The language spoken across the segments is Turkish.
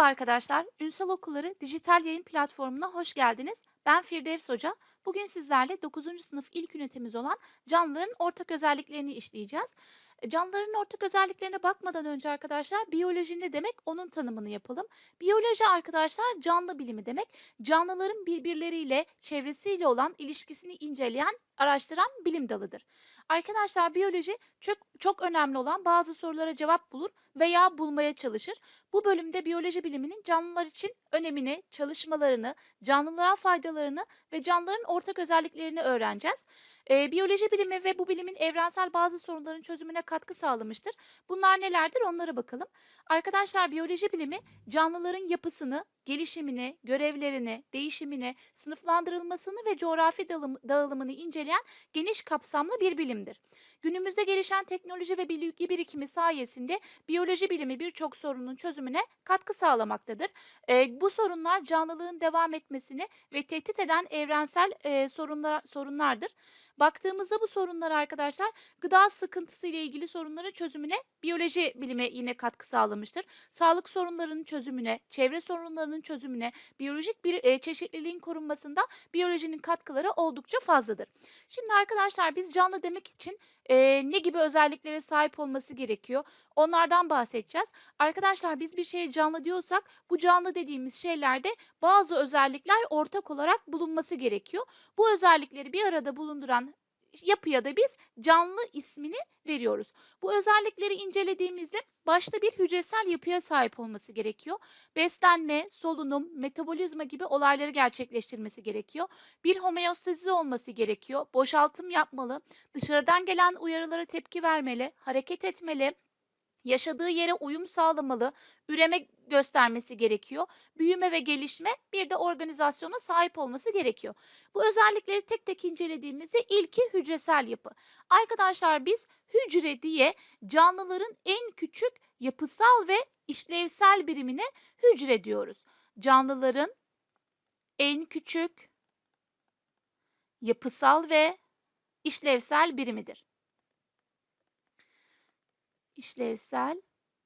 Merhaba arkadaşlar, Ünsal Okulları dijital yayın platformuna hoş geldiniz. Ben Firdevs Hoca. Bugün sizlerle 9. sınıf ilk ünitemiz olan canlıların ortak özelliklerini işleyeceğiz. E, Canlıların ortak özelliklerine bakmadan önce arkadaşlar biyoloji ne demek onun tanımını yapalım. Biyoloji arkadaşlar canlı bilimi demek. Canlıların birbirleriyle, çevresiyle olan ilişkisini inceleyen, araştıran bilim dalıdır. Arkadaşlar biyoloji çok çok önemli olan bazı sorulara cevap bulur veya bulmaya çalışır. Bu bölümde biyoloji biliminin canlılar için önemini, çalışmalarını, canlılara faydalarını ve canlıların ortak özelliklerini öğreneceğiz. Ee, biyoloji bilimi ve bu bilimin evrensel bazı sorunların çözümüne katkı sağlamıştır. Bunlar nelerdir onlara bakalım. Arkadaşlar biyoloji bilimi canlıların yapısını, gelişimini, görevlerini, değişimini, sınıflandırılmasını ve coğrafi dağılım- dağılımını inceleyen geniş kapsamlı bir bilimdir. Günümüzde gelişen teknoloji ve bilgi birikimi sayesinde biyoloji bilimi birçok sorunun çözümüne katkı sağlamaktadır. Ee, bu sorunlar canlılığın devam etmesini ve tehdit eden evrensel e, sorunlar sorunlardır. Baktığımızda bu sorunlar arkadaşlar gıda sıkıntısı ile ilgili sorunların çözümüne biyoloji bilimi yine katkı sağlamıştır. Sağlık sorunlarının çözümüne, çevre sorunlarının çözümüne, biyolojik bir e, çeşitliliğin korunmasında biyolojinin katkıları oldukça fazladır. Şimdi arkadaşlar biz canlı demek için e, ne gibi özelliklere sahip olması gerekiyor? Onlardan bahsedeceğiz. Arkadaşlar biz bir şeye canlı diyorsak bu canlı dediğimiz şeylerde bazı özellikler ortak olarak bulunması gerekiyor. Bu özellikleri bir arada bulunduran yapıya da biz canlı ismini veriyoruz. Bu özellikleri incelediğimizde başta bir hücresel yapıya sahip olması gerekiyor. Beslenme, solunum, metabolizma gibi olayları gerçekleştirmesi gerekiyor. Bir homeostazi olması gerekiyor. Boşaltım yapmalı, dışarıdan gelen uyarılara tepki vermeli, hareket etmeli, yaşadığı yere uyum sağlamalı, üreme göstermesi gerekiyor. Büyüme ve gelişme bir de organizasyona sahip olması gerekiyor. Bu özellikleri tek tek incelediğimizde ilki hücresel yapı. Arkadaşlar biz hücre diye canlıların en küçük yapısal ve işlevsel birimine hücre diyoruz. Canlıların en küçük yapısal ve işlevsel birimidir. İşlevsel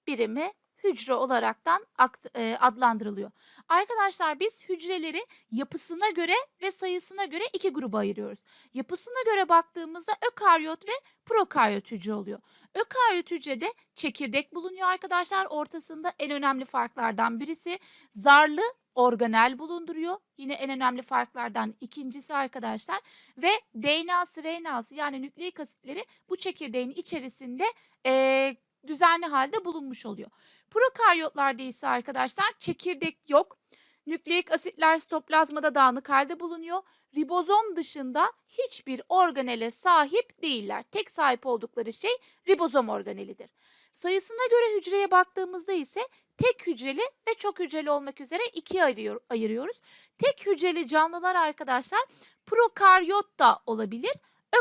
birimi hücre olaraktan akt- e, adlandırılıyor. Arkadaşlar biz hücreleri yapısına göre ve sayısına göre iki gruba ayırıyoruz. Yapısına göre baktığımızda ökaryot ve prokaryot hücre oluyor. Ökaryot hücrede çekirdek bulunuyor arkadaşlar. Ortasında en önemli farklardan birisi zarlı organel bulunduruyor. Yine en önemli farklardan ikincisi arkadaşlar ve DNA'sı, RNA'sı yani nükleik asitleri bu çekirdeğin içerisinde eee, düzenli halde bulunmuş oluyor. Prokaryotlarda ise arkadaşlar çekirdek yok. Nükleik asitler sitoplazmada dağınık halde bulunuyor. Ribozom dışında hiçbir organele sahip değiller. Tek sahip oldukları şey ribozom organelidir. Sayısına göre hücreye baktığımızda ise tek hücreli ve çok hücreli olmak üzere ikiye ayırıyor, ayırıyoruz. Tek hücreli canlılar arkadaşlar prokaryot da olabilir,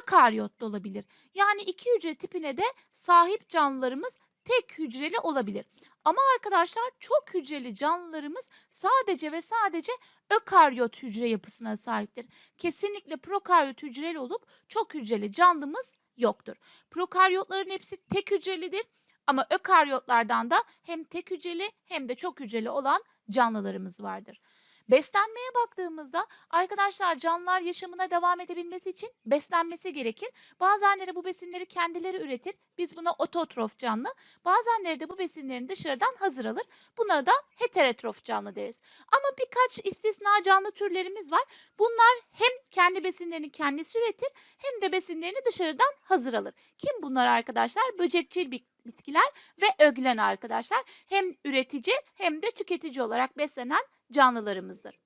ökaryot da olabilir. Yani iki hücre tipine de sahip canlılarımız tek hücreli olabilir. Ama arkadaşlar çok hücreli canlılarımız sadece ve sadece ökaryot hücre yapısına sahiptir. Kesinlikle prokaryot hücreli olup çok hücreli canlımız yoktur. Prokaryotların hepsi tek hücrelidir ama ökaryotlardan da hem tek hücreli hem de çok hücreli olan canlılarımız vardır. Beslenmeye baktığımızda arkadaşlar canlılar yaşamına devam edebilmesi için beslenmesi gerekir. Bazenleri bu besinleri kendileri üretir. Biz buna ototrof canlı. Bazenleri de bu besinlerini dışarıdan hazır alır. Buna da heterotrof canlı deriz. Ama birkaç istisna canlı türlerimiz var. Bunlar hem kendi besinlerini kendisi üretir hem de besinlerini dışarıdan hazır alır. Kim bunlar arkadaşlar? Böcekçil bit- bitkiler ve öglen arkadaşlar. Hem üretici hem de tüketici olarak beslenen canlılarımızdır.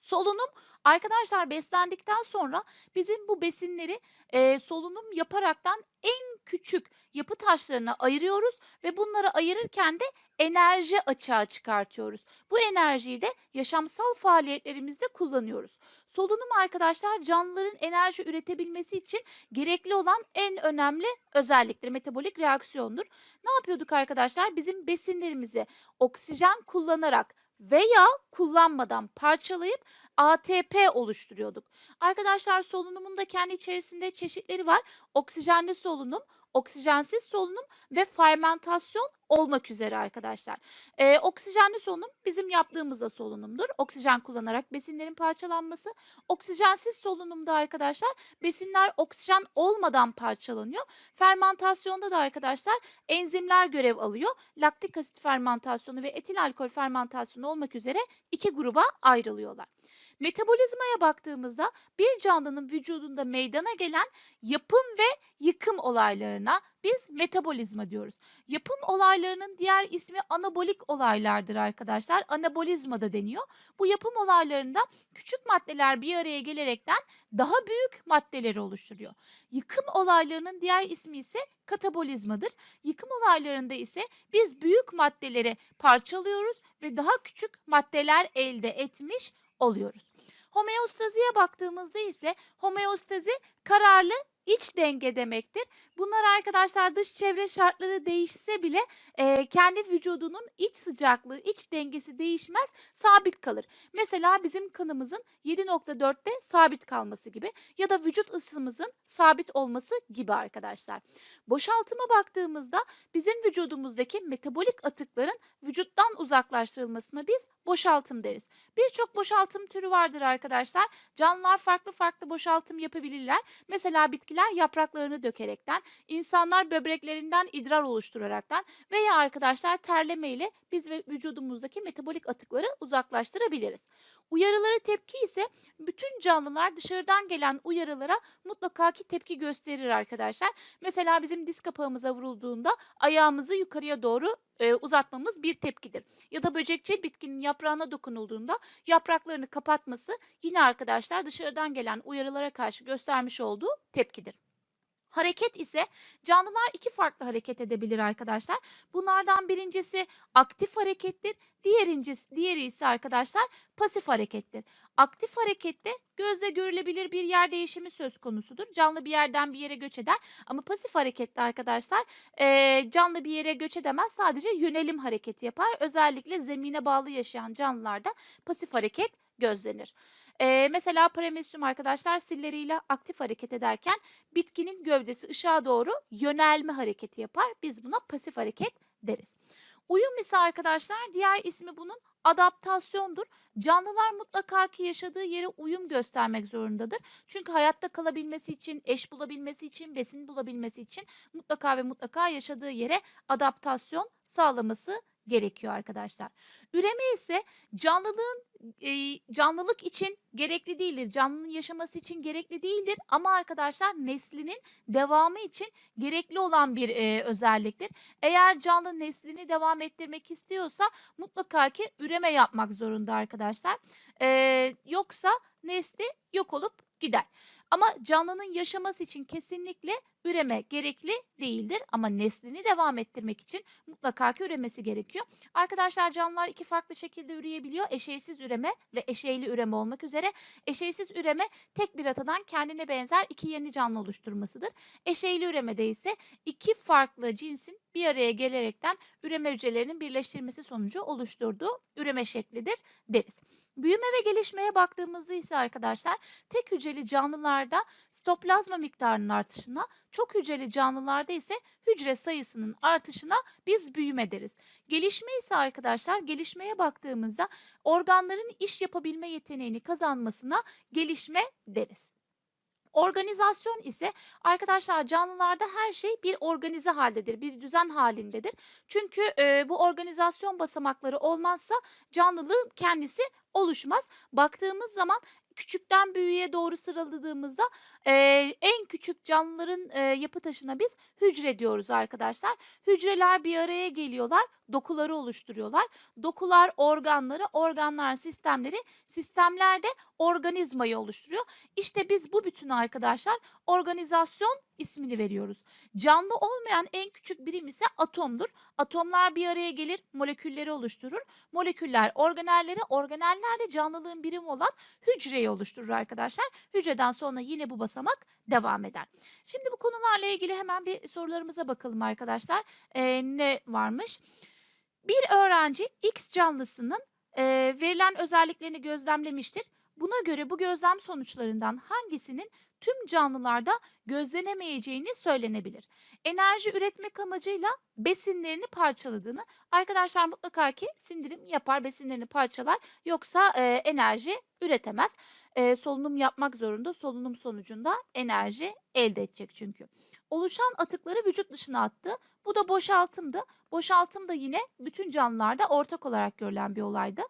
Solunum arkadaşlar beslendikten sonra bizim bu besinleri e, solunum yaparaktan en küçük yapı taşlarına ayırıyoruz ve bunları ayırırken de enerji açığa çıkartıyoruz. Bu enerjiyi de yaşamsal faaliyetlerimizde kullanıyoruz. Solunum arkadaşlar canlıların enerji üretebilmesi için gerekli olan en önemli özelliktir. Metabolik reaksiyondur. Ne yapıyorduk arkadaşlar? Bizim besinlerimizi oksijen kullanarak veya kullanmadan parçalayıp ATP oluşturuyorduk. Arkadaşlar solunumun da kendi içerisinde çeşitleri var. Oksijenli solunum, oksijensiz solunum ve fermentasyon olmak üzere arkadaşlar. Ee, oksijenli solunum bizim yaptığımızda solunumdur. Oksijen kullanarak besinlerin parçalanması. Oksijensiz solunumda arkadaşlar besinler oksijen olmadan parçalanıyor. Fermentasyonda da arkadaşlar enzimler görev alıyor. Laktik asit fermentasyonu ve etil alkol fermentasyonu olmak üzere iki gruba ayrılıyorlar. Metabolizmaya baktığımızda bir canlının vücudunda meydana gelen yapım ve yıkım olaylarına biz metabolizma diyoruz. Yapım olaylarının diğer ismi anabolik olaylardır arkadaşlar. Anabolizma da deniyor. Bu yapım olaylarında küçük maddeler bir araya gelerekten daha büyük maddeleri oluşturuyor. Yıkım olaylarının diğer ismi ise katabolizmadır. Yıkım olaylarında ise biz büyük maddeleri parçalıyoruz ve daha küçük maddeler elde etmiş oluyoruz. Homeostaziye baktığımızda ise homeostazi kararlı iç denge demektir. Bunlar arkadaşlar dış çevre şartları değişse bile e, kendi vücudunun iç sıcaklığı, iç dengesi değişmez, sabit kalır. Mesela bizim kanımızın 7.4'te sabit kalması gibi ya da vücut ısımızın sabit olması gibi arkadaşlar. Boşaltıma baktığımızda bizim vücudumuzdaki metabolik atıkların vücuttan uzaklaştırılmasına biz boşaltım deriz. Birçok boşaltım türü vardır arkadaşlar. Canlılar farklı farklı boşaltım yapabilirler. Mesela bitkiler yapraklarını dökerekten, insanlar böbreklerinden idrar oluşturaraktan veya arkadaşlar terleme ile biz ve vücudumuzdaki metabolik atıkları uzaklaştırabiliriz. Uyarıları tepki ise bütün canlılar dışarıdan gelen uyarılara mutlaka ki tepki gösterir arkadaşlar. Mesela bizim diz kapağımıza vurulduğunda ayağımızı yukarıya doğru e, uzatmamız bir tepkidir. Ya da böcekçi bitkinin yaprağına dokunulduğunda yapraklarını kapatması yine arkadaşlar dışarıdan gelen uyarılara karşı göstermiş olduğu tepkidir. Hareket ise canlılar iki farklı hareket edebilir arkadaşlar. Bunlardan birincisi aktif harekettir. Diğerincisi, diğeri ise arkadaşlar pasif harekettir. Aktif harekette gözle görülebilir bir yer değişimi söz konusudur. Canlı bir yerden bir yere göç eder. Ama pasif harekette arkadaşlar eee, canlı bir yere göç edemez. Sadece yönelim hareketi yapar. Özellikle zemine bağlı yaşayan canlılarda pasif hareket gözlenir. Eee, mesela paramesyum arkadaşlar silleriyle aktif hareket ederken bitkinin gövdesi ışığa doğru yönelme hareketi yapar. Biz buna pasif hareket deriz. Uyum ise arkadaşlar diğer ismi bunun adaptasyondur. Canlılar mutlaka ki yaşadığı yere uyum göstermek zorundadır. Çünkü hayatta kalabilmesi için, eş bulabilmesi için, besin bulabilmesi için mutlaka ve mutlaka yaşadığı yere adaptasyon sağlaması gerekiyor arkadaşlar. Üreme ise canlılığın e, canlılık için gerekli değildir. Canlının yaşaması için gerekli değildir ama arkadaşlar neslinin devamı için gerekli olan bir e, özelliktir. Eğer canlı neslini devam ettirmek istiyorsa mutlaka ki üreme yapmak zorunda arkadaşlar. E, yoksa nesli yok olup gider. Ama canlının yaşaması için kesinlikle üreme gerekli değildir ama neslini devam ettirmek için mutlaka ki üremesi gerekiyor. Arkadaşlar canlılar iki farklı şekilde üreyebiliyor. Eşeysiz üreme ve eşeyli üreme olmak üzere. Eşeysiz üreme tek bir atadan kendine benzer iki yeni canlı oluşturmasıdır. Eşeyli üremede ise iki farklı cinsin bir araya gelerekten üreme hücrelerinin birleştirmesi sonucu oluşturduğu üreme şeklidir deriz. Büyüme ve gelişmeye baktığımızda ise arkadaşlar tek hücreli canlılarda sitoplazma miktarının artışına, çok hücreli canlılarda ise hücre sayısının artışına biz büyüme deriz. Gelişme ise arkadaşlar gelişmeye baktığımızda organların iş yapabilme yeteneğini kazanmasına gelişme deriz. Organizasyon ise arkadaşlar canlılarda her şey bir organize haldedir, bir düzen halindedir. Çünkü e, bu organizasyon basamakları olmazsa canlılığın kendisi oluşmaz. Baktığımız zaman küçükten büyüğe doğru sıraladığımızda e, en küçük canlıların e, yapı taşına biz hücre diyoruz arkadaşlar. Hücreler bir araya geliyorlar, dokuları oluşturuyorlar. Dokular organları, organlar sistemleri, sistemler de organizmayı oluşturuyor. İşte biz bu bütün arkadaşlar organizasyon ismini veriyoruz. Canlı olmayan en küçük birim ise atomdur. Atomlar bir araya gelir, molekülleri oluşturur. Moleküller organelleri, organeller de canlılığın birimi olan hücreyi oluşturur arkadaşlar. Hücreden sonra yine bu basamak devam eder. Şimdi bu konularla ilgili hemen bir sorularımıza bakalım arkadaşlar. Ee, ne varmış? Bir öğrenci X canlısının e, verilen özelliklerini gözlemlemiştir. Buna göre bu gözlem sonuçlarından hangisinin tüm canlılarda gözlenemeyeceğini söylenebilir. Enerji üretmek amacıyla besinlerini parçaladığını arkadaşlar mutlaka ki sindirim yapar besinlerini parçalar yoksa e, enerji üretemez. E, solunum yapmak zorunda solunum sonucunda enerji elde edecek çünkü. Oluşan atıkları vücut dışına attı. Bu da boşaltımdı. Boşaltım da yine bütün canlılarda ortak olarak görülen bir olaydı.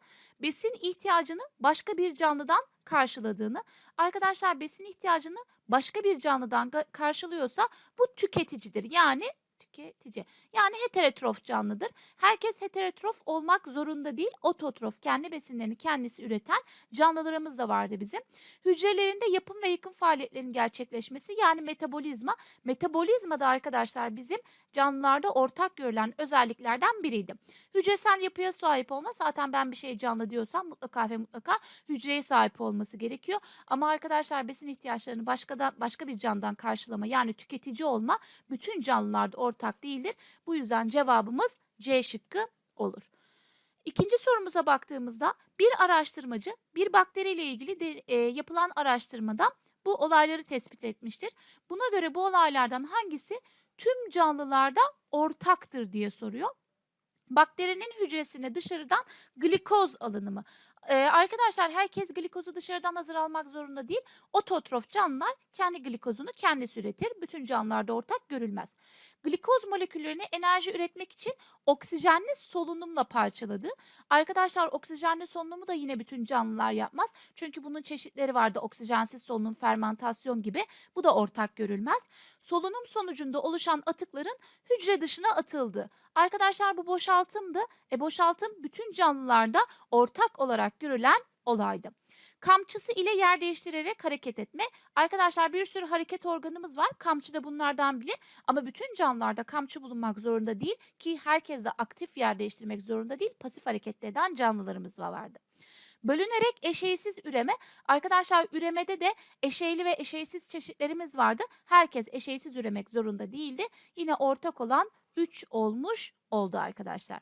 Besin ihtiyacını başka bir canlıdan karşıladığını, arkadaşlar besin ihtiyacını başka bir canlıdan karşılıyorsa bu tüketicidir. Yani tüketici. Yani heterotrof canlıdır. Herkes heterotrof olmak zorunda değil. Ototrof kendi besinlerini kendisi üreten canlılarımız da vardı bizim. Hücrelerinde yapım ve yıkım faaliyetlerinin gerçekleşmesi yani metabolizma. Metabolizma da arkadaşlar bizim canlılarda ortak görülen özelliklerden biriydi. Hücresel yapıya sahip olma zaten ben bir şey canlı diyorsam mutlaka ve mutlaka hücreye sahip olması gerekiyor. Ama arkadaşlar besin ihtiyaçlarını başka da başka bir candan karşılama yani tüketici olma bütün canlılarda ortak değildir. Bu yüzden cevabımız C şıkkı olur. İkinci sorumuza baktığımızda bir araştırmacı bir bakteriyle ilgili de, e, yapılan araştırmada bu olayları tespit etmiştir. Buna göre bu olaylardan hangisi tüm canlılarda ortaktır diye soruyor. Bakterinin hücresine dışarıdan glikoz alınımı. Ee, arkadaşlar herkes glikozu dışarıdan hazır almak zorunda değil. Ototrof canlılar kendi glikozunu kendisi üretir. Bütün canlılarda ortak görülmez. Glikoz moleküllerini enerji üretmek için oksijenli solunumla parçaladı. Arkadaşlar oksijenli solunumu da yine bütün canlılar yapmaz. Çünkü bunun çeşitleri vardı. Oksijensiz solunum, fermentasyon gibi. Bu da ortak görülmez. Solunum sonucunda oluşan atıkların hücre dışına atıldı. Arkadaşlar bu boşaltımdı. E boşaltım bütün canlılarda ortak olarak görülen olaydı. Kamçısı ile yer değiştirerek hareket etme. Arkadaşlar bir sürü hareket organımız var. Kamçı da bunlardan biri. Ama bütün canlılarda kamçı bulunmak zorunda değil ki herkes de aktif yer değiştirmek zorunda değil. Pasif hareket eden canlılarımız vardı. Bölünerek eşeğsiz üreme. Arkadaşlar üremede de eşeğli ve eşeğsiz çeşitlerimiz vardı. Herkes eşeğsiz üremek zorunda değildi. Yine ortak olan 3 olmuş oldu arkadaşlar.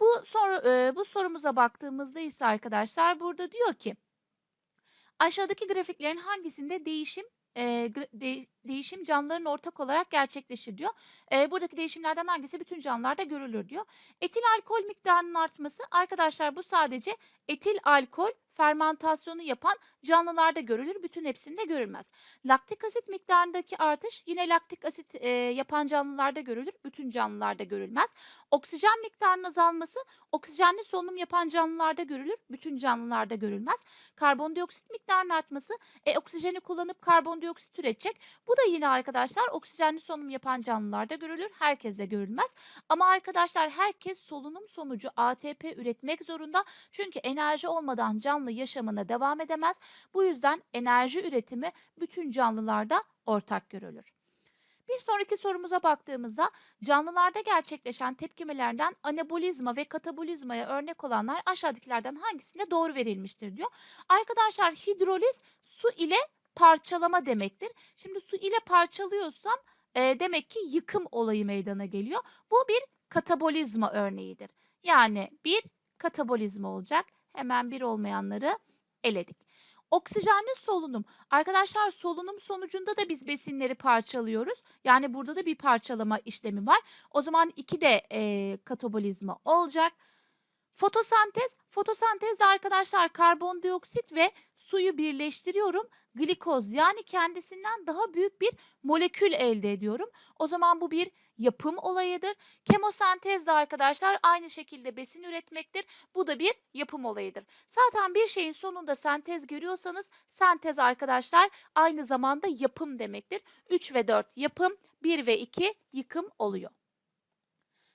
Bu soru e, bu sorumuza baktığımızda ise arkadaşlar burada diyor ki aşağıdaki grafiklerin hangisinde değişim e, de- değişim canlıların ortak olarak gerçekleşir diyor. E, buradaki değişimlerden hangisi bütün canlılarda görülür diyor. Etil alkol miktarının artması arkadaşlar bu sadece etil alkol fermentasyonu yapan canlılarda görülür. Bütün hepsinde görülmez. Laktik asit miktarındaki artış yine laktik asit e, yapan canlılarda görülür. Bütün canlılarda görülmez. Oksijen miktarının azalması oksijenli solunum yapan canlılarda görülür. Bütün canlılarda görülmez. Karbondioksit miktarının artması e, oksijeni kullanıp karbondioksit üretecek. Bu da yine arkadaşlar oksijenli solunum yapan canlılarda görülür. Herkeste görülmez. Ama arkadaşlar herkes solunum sonucu ATP üretmek zorunda. Çünkü enerji olmadan canlı yaşamına devam edemez. Bu yüzden enerji üretimi bütün canlılarda ortak görülür. Bir sonraki sorumuza baktığımızda canlılarda gerçekleşen tepkimelerden anabolizma ve katabolizmaya örnek olanlar aşağıdakilerden hangisinde doğru verilmiştir diyor. Arkadaşlar hidroliz su ile parçalama demektir. Şimdi su ile parçalıyorsam e, demek ki yıkım olayı meydana geliyor. Bu bir katabolizma örneğidir. Yani bir katabolizma olacak. Hemen bir olmayanları eledik. Oksijenli solunum. Arkadaşlar solunum sonucunda da biz besinleri parçalıyoruz. Yani burada da bir parçalama işlemi var. O zaman iki de e, katabolizma olacak. Fotosentez. Fotosentezde arkadaşlar karbondioksit ve suyu birleştiriyorum. Glikoz yani kendisinden daha büyük bir molekül elde ediyorum. O zaman bu bir yapım olayıdır. Kemosentez de arkadaşlar aynı şekilde besin üretmektir. Bu da bir yapım olayıdır. Zaten bir şeyin sonunda sentez görüyorsanız sentez arkadaşlar aynı zamanda yapım demektir. 3 ve 4 yapım, 1 ve 2 yıkım oluyor.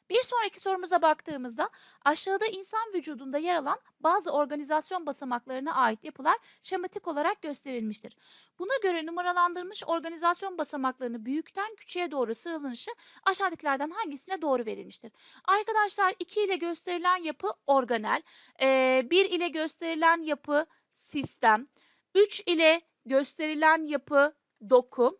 Bir sonraki sorumuza baktığımızda aşağıda insan vücudunda yer alan bazı organizasyon basamaklarına ait yapılar şematik olarak gösterilmiştir. Buna göre numaralandırılmış organizasyon basamaklarını büyükten küçüğe doğru sıralanışı aşağıdakilerden hangisine doğru verilmiştir? Arkadaşlar 2 ile gösterilen yapı organel, 1 ile gösterilen yapı sistem, 3 ile gösterilen yapı doku,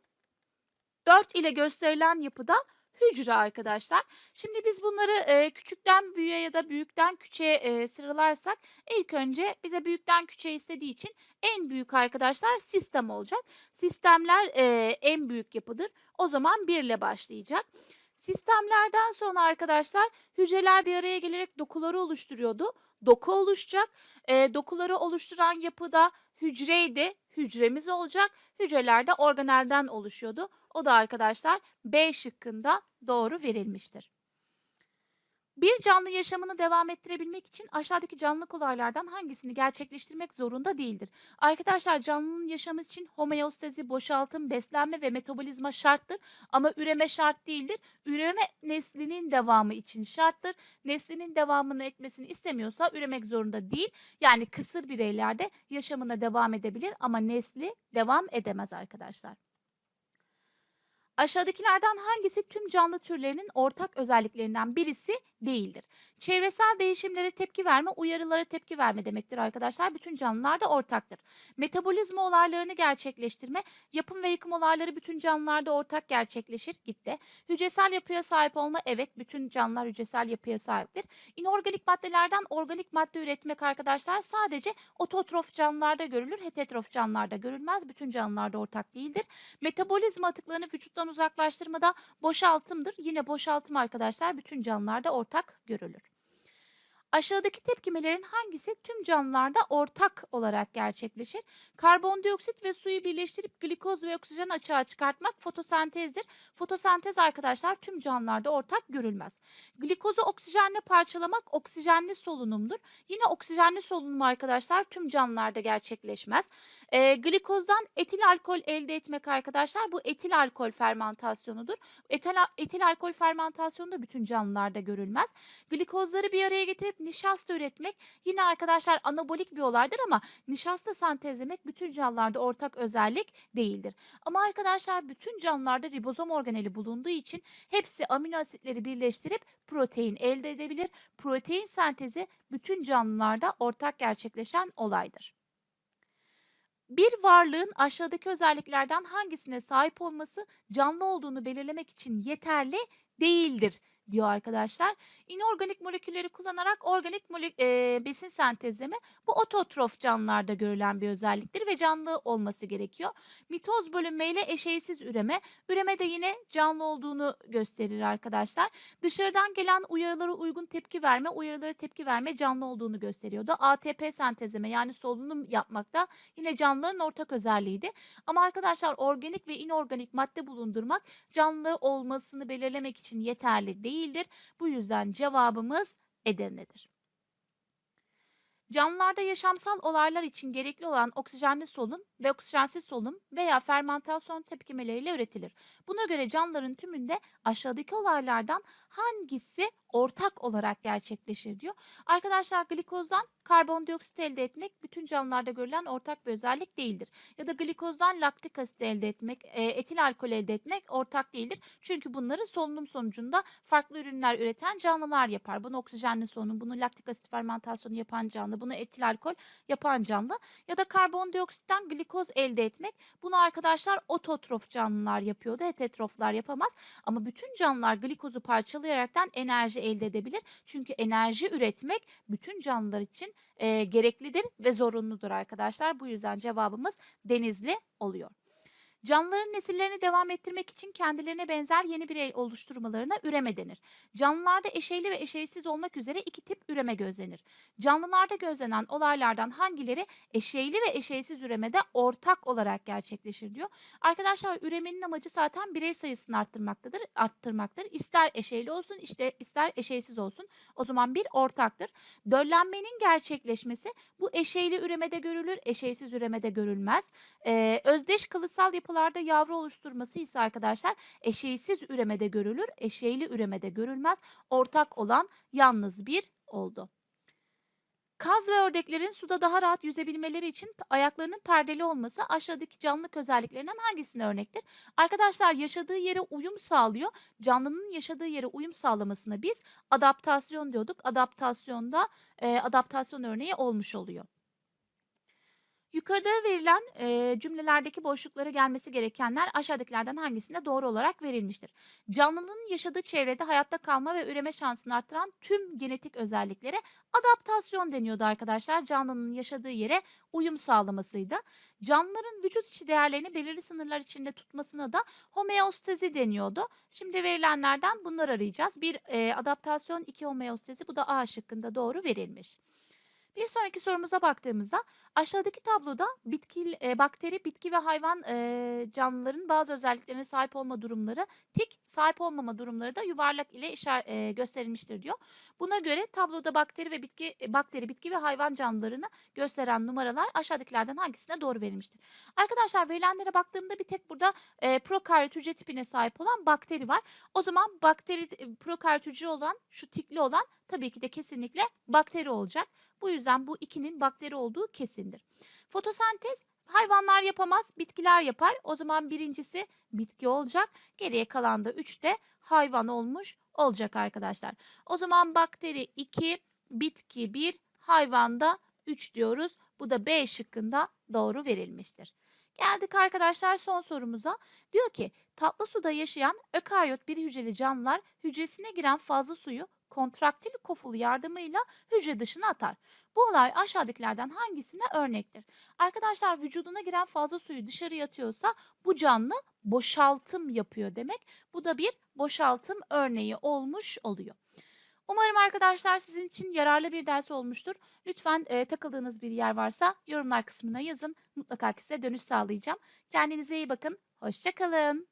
4 ile gösterilen yapıda hücre arkadaşlar. Şimdi biz bunları e, küçükten büyüğe ya da büyükten küçüğe e, sıralarsak ilk önce bize büyükten küçüğe istediği için en büyük arkadaşlar sistem olacak. Sistemler e, en büyük yapıdır. O zaman 1 ile başlayacak. Sistemlerden sonra arkadaşlar hücreler bir araya gelerek dokuları oluşturuyordu. Doku oluşacak. E, dokuları oluşturan yapıda hücreydi. Hücremiz olacak. Hücreler de organelden oluşuyordu. O da arkadaşlar B şıkkında doğru verilmiştir. Bir canlı yaşamını devam ettirebilmek için aşağıdaki canlılık olaylardan hangisini gerçekleştirmek zorunda değildir? Arkadaşlar canlının yaşamı için homeostazi, boşaltım, beslenme ve metabolizma şarttır ama üreme şart değildir. Üreme neslinin devamı için şarttır. Neslinin devamını etmesini istemiyorsa üremek zorunda değil. Yani kısır bireylerde yaşamına devam edebilir ama nesli devam edemez arkadaşlar. Aşağıdakilerden hangisi tüm canlı türlerinin ortak özelliklerinden birisi değildir? Çevresel değişimlere tepki verme, uyarılara tepki verme demektir arkadaşlar. Bütün canlılarda ortaktır. Metabolizma olaylarını gerçekleştirme, yapım ve yıkım olayları bütün canlılarda ortak gerçekleşir. Gitti. Hücresel yapıya sahip olma, evet bütün canlılar hücresel yapıya sahiptir. İnorganik maddelerden organik madde üretmek arkadaşlar sadece ototrof canlılarda görülür, heterotrof canlılarda görülmez. Bütün canlılarda ortak değildir. Metabolizma atıklarını vücuttan uzaklaştırmada boşaltımdır. Yine boşaltım arkadaşlar bütün canlılarda ortak görülür. Aşağıdaki tepkimelerin hangisi tüm canlılarda ortak olarak gerçekleşir? Karbondioksit ve suyu birleştirip glikoz ve oksijen açığa çıkartmak fotosentezdir. Fotosentez arkadaşlar tüm canlılarda ortak görülmez. Glikozu oksijenle parçalamak oksijenli solunumdur. Yine oksijenli solunum arkadaşlar tüm canlılarda gerçekleşmez. E, glikozdan etil alkol elde etmek arkadaşlar bu etil alkol fermentasyonudur. Etil, etil alkol fermentasyonu da bütün canlılarda görülmez. Glikozları bir araya getirip nişasta üretmek yine arkadaşlar anabolik bir olaydır ama nişasta sentezlemek bütün canlılarda ortak özellik değildir. Ama arkadaşlar bütün canlılarda ribozom organeli bulunduğu için hepsi amino asitleri birleştirip protein elde edebilir. Protein sentezi bütün canlılarda ortak gerçekleşen olaydır. Bir varlığın aşağıdaki özelliklerden hangisine sahip olması canlı olduğunu belirlemek için yeterli değildir diyor arkadaşlar. İnorganik molekülleri kullanarak organik molek e, besin sentezleme bu ototrof canlılarda görülen bir özelliktir ve canlı olması gerekiyor. Mitoz bölünmeyle eşeysiz üreme. Üreme de yine canlı olduğunu gösterir arkadaşlar. Dışarıdan gelen uyarılara uygun tepki verme, uyarılara tepki verme canlı olduğunu gösteriyordu. ATP sentezleme yani solunum yapmak da yine canlıların ortak özelliğiydi. Ama arkadaşlar organik ve inorganik madde bulundurmak canlı olmasını belirlemek için yeterli değil değildir. Bu yüzden cevabımız Edirne'dir. Canlılarda yaşamsal olaylar için gerekli olan oksijenli solunum ve oksijensiz solunum veya fermentasyon tepkimeleriyle üretilir. Buna göre canlıların tümünde aşağıdaki olaylardan hangisi ortak olarak gerçekleşir diyor. Arkadaşlar glikozdan karbondioksit elde etmek bütün canlılarda görülen ortak bir özellik değildir. Ya da glikozdan laktik asit elde etmek, e, etil alkol elde etmek ortak değildir. Çünkü bunları solunum sonucunda farklı ürünler üreten canlılar yapar. Bunu oksijenli solunum, bunu laktik asit fermentasyonu yapan canlı, bunu etil alkol yapan canlı. Ya da karbondioksitten glikoz elde etmek. Bunu arkadaşlar ototrof canlılar yapıyordu. Heterotroflar yapamaz. Ama bütün canlılar glikozu parçalayaraktan enerji elde edebilir. Çünkü enerji üretmek bütün canlılar için e, gereklidir ve zorunludur arkadaşlar. Bu yüzden cevabımız denizli oluyor. Canlıların nesillerini devam ettirmek için kendilerine benzer yeni birey oluşturmalarına üreme denir. Canlılarda eşeyli ve eşeysiz olmak üzere iki tip üreme gözlenir. Canlılarda gözlenen olaylardan hangileri eşeyli ve eşeysiz üremede ortak olarak gerçekleşir diyor. Arkadaşlar üremenin amacı zaten birey sayısını arttırmaktadır, arttırmaktır. İster eşeyli olsun işte ister eşeysiz olsun. O zaman bir ortaktır. Döllenmenin gerçekleşmesi bu eşeyli üremede görülür, eşeysiz üremede görülmez. Ee, özdeş kılısal yapılar yapılarda yavru oluşturması ise arkadaşlar eşeğsiz üremede görülür, eşeğli üremede görülmez. Ortak olan yalnız bir oldu. Kaz ve ördeklerin suda daha rahat yüzebilmeleri için ayaklarının perdeli olması aşağıdaki canlılık özelliklerinden hangisine örnektir? Arkadaşlar yaşadığı yere uyum sağlıyor. Canlının yaşadığı yere uyum sağlamasına biz adaptasyon diyorduk. Adaptasyonda e, adaptasyon örneği olmuş oluyor. Yukarıda verilen e, cümlelerdeki boşluklara gelmesi gerekenler aşağıdakilerden hangisinde doğru olarak verilmiştir? Canlının yaşadığı çevrede hayatta kalma ve üreme şansını artıran tüm genetik özelliklere adaptasyon deniyordu arkadaşlar. Canlının yaşadığı yere uyum sağlamasıydı. Canlıların vücut içi değerlerini belirli sınırlar içinde tutmasına da homeostezi deniyordu. Şimdi verilenlerden bunları arayacağız. Bir e, adaptasyon, iki homeostezi. Bu da A şıkkında doğru verilmiş. Bir sonraki sorumuza baktığımızda aşağıdaki tabloda bitki, e, bakteri, bitki ve hayvan e, canlıların bazı özelliklerine sahip olma durumları, tik sahip olmama durumları da yuvarlak ile işar, e, gösterilmiştir diyor. Buna göre tabloda bakteri ve bitki, e, bakteri, bitki ve hayvan canlılarını gösteren numaralar aşağıdakilerden hangisine doğru verilmiştir? Arkadaşlar verilenlere baktığımda bir tek burada e, prokaryot hücre tipine sahip olan bakteri var. O zaman bakteri e, prokaryot hücre olan şu tikli olan tabii ki de kesinlikle bakteri olacak. Bu yüzden bu ikinin bakteri olduğu kesindir. Fotosentez hayvanlar yapamaz, bitkiler yapar. O zaman birincisi bitki olacak. Geriye kalan da 3 de hayvan olmuş olacak arkadaşlar. O zaman bakteri 2, bitki 1, hayvanda 3 diyoruz. Bu da B şıkkında doğru verilmiştir. Geldik arkadaşlar son sorumuza. Diyor ki tatlı suda yaşayan ökaryot bir hücreli canlılar hücresine giren fazla suyu kontraktil kofulu yardımıyla hücre dışına atar. Bu olay aşağıdakilerden hangisine örnektir? Arkadaşlar vücuduna giren fazla suyu dışarıya atıyorsa bu canlı boşaltım yapıyor demek. Bu da bir boşaltım örneği olmuş oluyor. Umarım arkadaşlar sizin için yararlı bir ders olmuştur. Lütfen e, takıldığınız bir yer varsa yorumlar kısmına yazın. Mutlaka size dönüş sağlayacağım. Kendinize iyi bakın. Hoşçakalın.